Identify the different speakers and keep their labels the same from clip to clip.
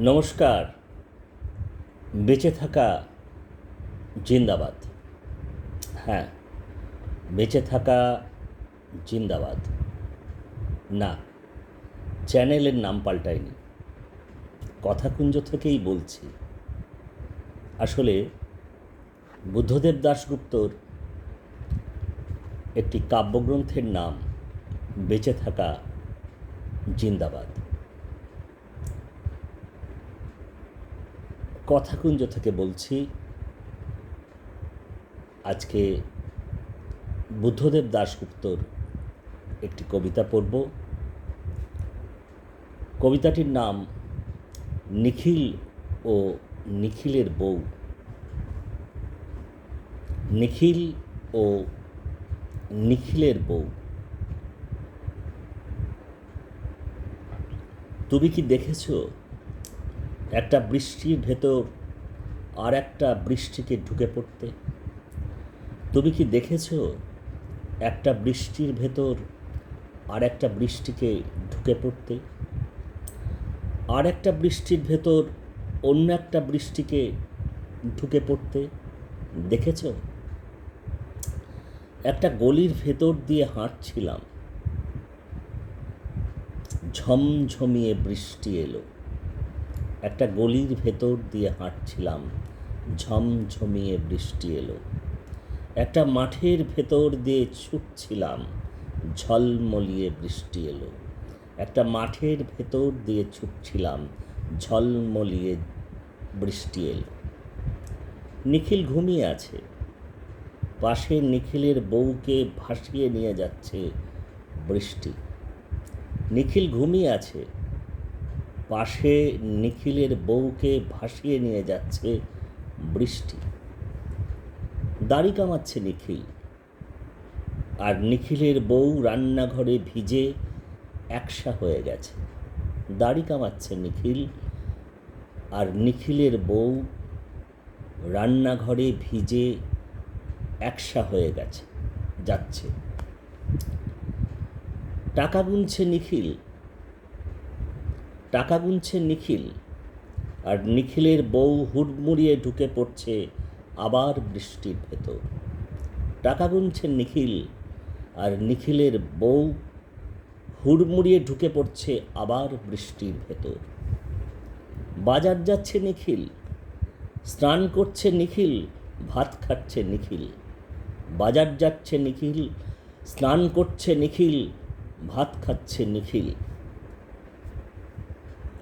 Speaker 1: নমস্কার। বেঁচে থাকা জিন্দাবাদ। হ্যাঁ বেঁচে থাকা জিন্দাবাদ। না, চ্যানেলের নাম পাল্টায়নি কথাকুঞ্জ থেকেই বলছি। আসলে বুদ্ধদেব দাশগুপ্তর একটি কাব্যগ্রন্থের নাম বেঁচে থাকা জিন্দাবাদ। কথাকুঞ্জ থেকে বলছি, আজকে বুদ্ধদেব দাশগুপ্তর একটি কবিতা পড়ব। কবিতাটির নাম নিখিল ও নিখিলের বউ। নিখিল ও নিখিলের বউ। তুমি কি দেখেছ একটা বৃষ্টির ভেতর আর একটা বৃষ্টিকে ঢুকে পড়তে। তুমি কি দেখেছ একটা বৃষ্টির ভেতর আর একটা বৃষ্টিকে ঢুকে পড়তে? আর একটা বৃষ্টির ভেতর অন্য একটা বৃষ্টিকে ঢুকে পড়তে দেখেছ? একটা গলির ভেতর দিয়ে হাঁটছিলাম। ঝমঝমিয়ে বৃষ্টি এলো। একটা গলির ভেতর দিয়ে হাঁটছিলাম। ঝমঝমিয়ে বৃষ্টি এলো। একটা মাঠের ভেতর দিয়ে ছুটছিলাম। ঝলমলিয়ে বৃষ্টি এলো। একটা মাঠের ভেতর দিয়ে ছুটছিলাম। ঝলমলিয়ে বৃষ্টি এলো। নিখিল ঘুমিয়ে আছে। পাশে নিখিলের বউকে ভাসিয়ে নিয়ে যাচ্ছে বৃষ্টি। নিখিল ঘুমিয়ে আছে। পাশে নিখিলের বউকে ভাসিয়ে নিয়ে যাচ্ছে বৃষ্টি। দাড়ি কামাচ্ছে নিখিল। আর নিখিলের বউ রান্নাঘরে ভিজে একসা হয়ে গেছে। দাড়ি কামাচ্ছে নিখিল। আর নিখিলের বউ রান্নাঘরে ভিজে একসা হয়ে গেছে, যাচ্ছে। টাকা গুনছে নিখিল। টাকা গুনছে নিখিল, আর নিখিলের বউ হুড়মুড়িয়ে ঢুকে পড়ছে আবার বৃষ্টির ভেতর। টাকা গুনছে নিখিল, আর নিখিলের বউ হুড়মুড়িয়ে ঢুকে পড়ছে আবার বৃষ্টির ভেতর। বাজার যাচ্ছে নিখিল, স্নান করছে নিখিল, ভাত খাচ্ছে নিখিল। বাজার যাচ্ছে নিখিল, স্নান করছে নিখিল, ভাত খাচ্ছে নিখিল।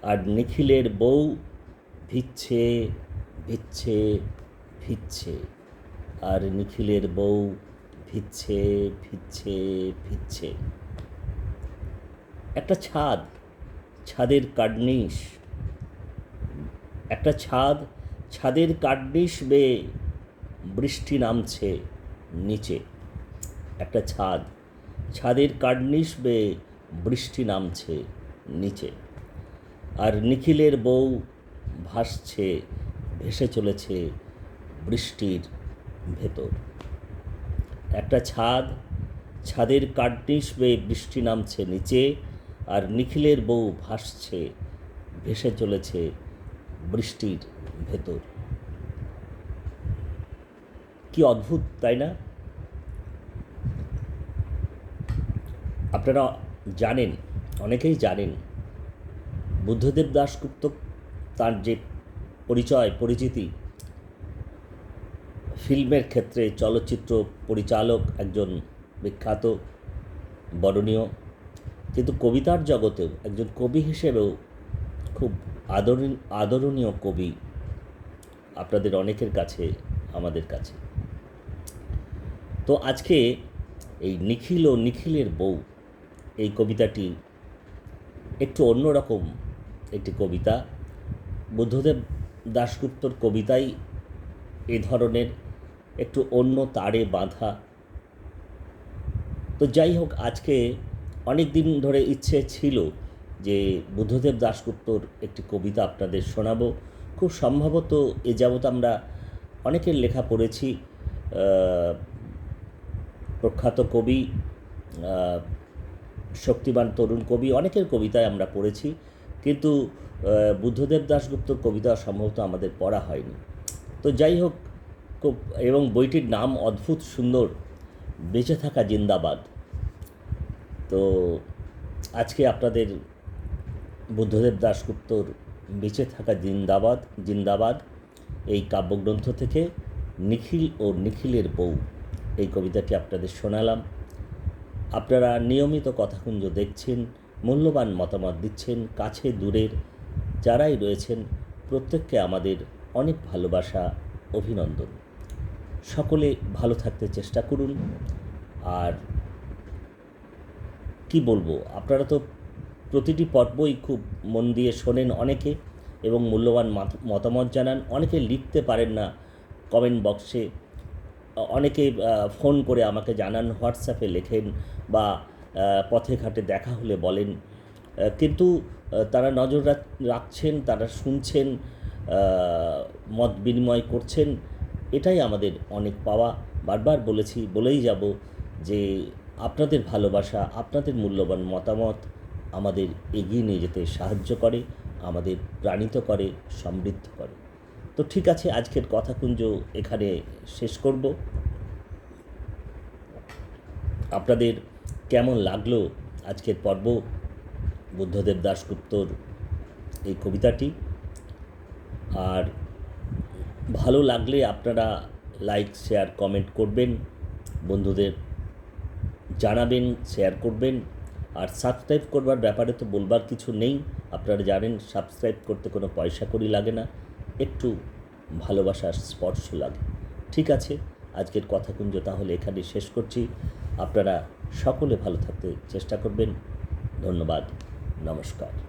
Speaker 1: আর নিখিলের বউ ভিচ্ছে ভিচ্ছে ভিচ্ছে। আর নিখিলের বউ ভিচ্ছে ভিচ্ছে ভিচ্ছে। একটা ছাদ, ছাদের কার্নিশ একটা ছাদ, ছাদের কার্নিশ বেয়ে বৃষ্টি নামছে নিচে। একটা ছাদ, ছাদের কার্নিশ বেয়ে বৃষ্টি নামছে নিচে। আর নিখিলের বউ ভাসছে, ভেসে চলেছে বৃষ্টির ভেতর। একটা ছাদ, ছাদের কার্নিশ বেয়ে বৃষ্টি নামছে নিচে আর নিখিলের বউ ভাসছে, ভেসে চলেছে বৃষ্টির ভেতর। কি অদ্ভুত, তাই না? আপনারা জানেন, অনেকেই জানেন বুদ্ধদেব দাশগুপ্ত তার যে পরিচয়, পরিচিতি, ফিল্মের ক্ষেত্রে চলচ্চিত্র পরিচালক একজন বিখ্যাত বরণীয় কিন্তু কবিতার জগতেও একজন কবি হিসেবেও খুব আদরণীয় আদরণীয় কবি আপনাদের অনেকের কাছে, আমাদের কাছে। তো আজকে এই নিখিল ও নিখিলের বউ এই কবিতাটি একটু অন্যরকম একটি কবিতা। বুদ্ধদেব দাশগুপ্তর কবিতাই এ ধরনের একটু অন্য তারে বাঁধা। তো যাই হোক, আজকে অনেক দিন ধরে ইচ্ছে ছিল যে বুদ্ধদেব দাশগুপ্তর একটি কবিতা আপনাদের শোনাবো। খুব সম্ভবত এ যাবৎ আমরা অনেকের লেখা পড়েছি প্রখ্যাত কবি শক্তিমান তরুণ কবি, অনেকের কবিতায় আমরা পড়েছি। কিন্তু বুদ্ধদেব দাশগুপ্তর কবিতা সম্ভবত আমাদের পড়া হয়নি। তো যাই হোক এবং বইটির নাম অদ্ভুত সুন্দর, বেঁচে থাকা জিন্দাবাদ। তো আজকে আপনাদের বুদ্ধদেব দাশগুপ্তর বেঁচে থাকা জিন্দাবাদ জিন্দাবাদ, এই কাব্যগ্রন্থ থেকে নিখিল ও নিখিলের বউ, এই কবিতাটি আপনাদের শোনালাম। আপনারা নিয়মিত কথাকুঞ্জ দেখছেন মূল্যবান মতামত দিচ্ছেন কাছে দূরের যারাই রয়েছেন, প্রত্যেককে আমাদের অনেক ভালোবাসা, অভিনন্দন। সকলে ভালো থাকতে চেষ্টা করুন। আর কি বলব, আপনারা তো প্রতিটি পর্বই খুব মন দিয়ে শোনেন অনেকে এবং মূল্যবান মতামত জানান। অনেকে লিখতে পারেন না কমেন্ট বক্সে। অনেকে ফোন করে আমাকে জানান, হোয়াটসঅ্যাপে লেখেন বা পথে ঘাটে দেখা হলে বলেন। কিন্তু তারা নজর রাখছেন, তারা শুনছেন মত বিনিময় করছেন, এটাই আমাদের অনেক পাওয়া। বারবার বলেছি, বলেই যাব যে আপনাদের ভালোবাসা, আপনাদের মূল্যবান মতামত আমাদের এগিয়ে নিয়ে যেতে সাহায্য করে, আমাদের প্রাণিত করে, সমৃদ্ধ করে। তো ঠিক আছে, আজকের কথাকুঞ্জ এখানে শেষ করব। আপনাদের কেমন লাগল আজকের পর্ব? বুদ্ধদেব দাশগুপ্তর এই কবিতাটি। আর ভালো লাগলে আপনারা লাইক, শেয়ার, কমেন্ট করবেন, বন্ধুদের জানাবেন, শেয়ার করবেন। আর সাবস্ক্রাইব করবার ব্যাপারে তো বলবার কিছু নেই। আপনারা জানেন, সাবস্ক্রাইব করতে কোনো পয়সা করি লাগে না, একটু ভালোবাসার স্পর্শ লাগে। ঠিক আছে, আজকের কথাকুঞ্জ তাহলে এখানে শেষ করছি। আপনারা সকলে ভালো থাকতে চেষ্টা করবেন। ধন্যবাদ। নমস্কার।